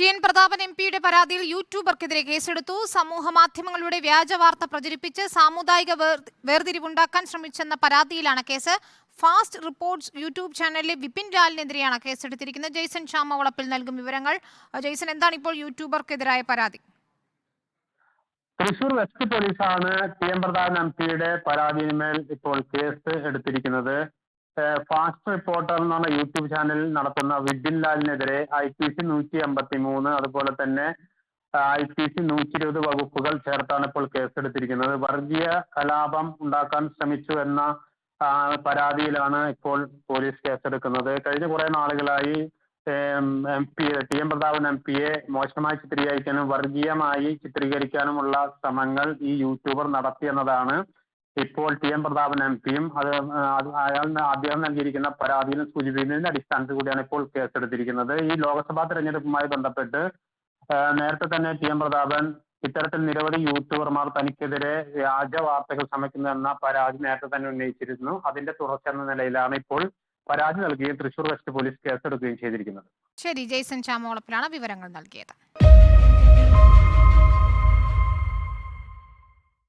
T N Prathapan M പിയുടെ പരാതിയിൽ യൂട്യൂബർക്കെതിരെ കേസെടുത്തു. സമൂഹ മാധ്യമങ്ങളുടെ വ്യാജ വാർത്ത പ്രചരിപ്പിച്ച് സാമുദായിക വേർ- വേർതിരിവുണ്ടാക്കാൻ ശ്രമിച്ചെന്ന പരാതിയിലാണ് കേസ്. ഫാസ്റ്റ് റിപ്പോർട്ട്സ് യൂട്യൂബ് ചാനലിലെ വിപിൻ ലാലിനെതിരെയാണ് കേസെടുത്തിരിക്കുന്നത്. ജെയ്സൺ ശ്യാമവളപ്പിൽ നൽകും വിവരങ്ങൾ. ജെയ്സൺ എന്താണ് ഇപ്പോൾ യൂട്യൂബർക്കെതിരായ പരാതി? തൃശൂർ വെസ്റ്റ് പോലീസാണ് ടി എം പ്രതാപൻ എം പിയുടെ പരാതിയിന്മേൽ ഇപ്പോൾ കേസ് എടുത്തിരിക്കുന്നത്. ഫാസ്റ്റ് റിപ്പോർട്ടർ എന്നാണ് യൂട്യൂബ് ചാനലിൽ നടത്തുന്ന വിപിൻ ലാലിനെതിരെ ഐ പി സി നൂറ്റി അമ്പത്തി മൂന്ന് അതുപോലെ തന്നെ ഐ പി സി നൂറ്റി ഇരുപത് വകുപ്പുകൾ ചേർത്താണ് ഇപ്പോൾ കേസെടുത്തിരിക്കുന്നത്. വർഗീയ കലാപം ഉണ്ടാക്കാൻ ശ്രമിച്ചു എന്ന പരാതിയിലാണ് ഇപ്പോൾ പോലീസ് കേസെടുക്കുന്നത്. കഴിഞ്ഞ കുറെ നാളുകളായി M P T M Prathapan M പിയെ മോശമായി ചിത്രീകരിക്കാനും വർഗീയമായി ചിത്രീകരിക്കാനുമുള്ള ശ്രമങ്ങൾ ഈ യൂട്യൂബർ നടത്തിയെന്നതാണ് ഇപ്പോൾ ടി എം പ്രതാപൻ എം പിയും അത് അയാൾ അദ്ദേഹം നൽകിയിരിക്കുന്ന പരാതിയിൽ സൂചിപ്പിക്കുന്നതിന്റെ അടിസ്ഥാനത്തിൽ കൂടിയാണ് ഇപ്പോൾ കേസെടുത്തിരിക്കുന്നത്. ഈ ലോക്സഭാ തെരഞ്ഞെടുപ്പുമായി ബന്ധപ്പെട്ട് നേരത്തെ തന്നെ ടി എം പ്രതാപൻ ഇത്തരത്തിൽ നിരവധി യൂട്യൂബർമാർ തനിക്കെതിരെ വ്യാജ വാർത്തകൾ ശ്രമിക്കുന്നതെന്ന പരാതി നേരത്തെ തന്നെ ഉന്നയിച്ചിരുന്നു. അതിന്റെ തുടർച്ച എന്ന നിലയിലാണ് ഇപ്പോൾ പരാതി നൽകുകയും തൃശൂർ വെസ്റ്റ് പോലീസ് കേസെടുക്കുകയും ചെയ്തിരിക്കുന്നത്. ശരി ജയ്സൺ ചാമോളപ്പിലാണ് വിവരങ്ങൾ നൽകിയത്.